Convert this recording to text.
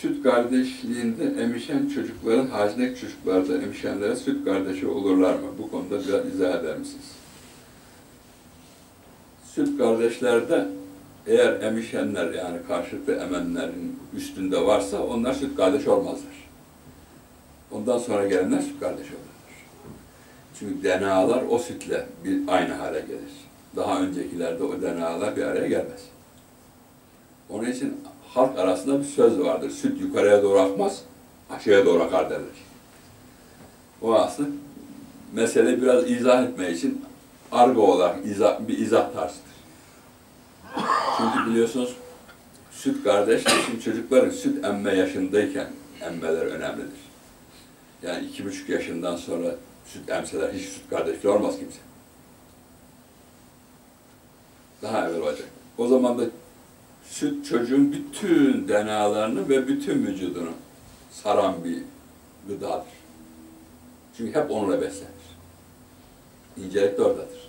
süt kardeşliğinde emişen çocukların hacindeki çocuklarda emişenlere süt kardeşi olurlar mı? Bu konuda biraz izah eder misiniz? Süt kardeşlerde eğer emişenler yani karşılıklı emenlerin üstünde varsa onlar süt kardeş olmazlar. Ondan sonra gelenler süt kardeş olurlar. Çünkü DNA'lar o sütle bir aynı hale gelir. Daha öncekilerde o DNA'lar bir araya gelmez. Onun için halk arasında bir söz vardır. Süt yukarıya doğru akmaz, aşağıya doğru akar derler. O aslında mesele biraz izah etme için argo olarak izah, bir izah tarzıdır. Çünkü biliyorsunuz süt kardeş için çocukların süt emme yaşındayken emmeler önemlidir. Yani iki buçuk yaşından sonra süt emseler hiç süt kardeşliği olmaz kimse. Daha evvel olacak. O zaman da süt çocuğun bütün DNA'larını ve bütün vücudunu saran bir gıdadır. Çünkü hep onunla beslenir. İncelik de oradadır.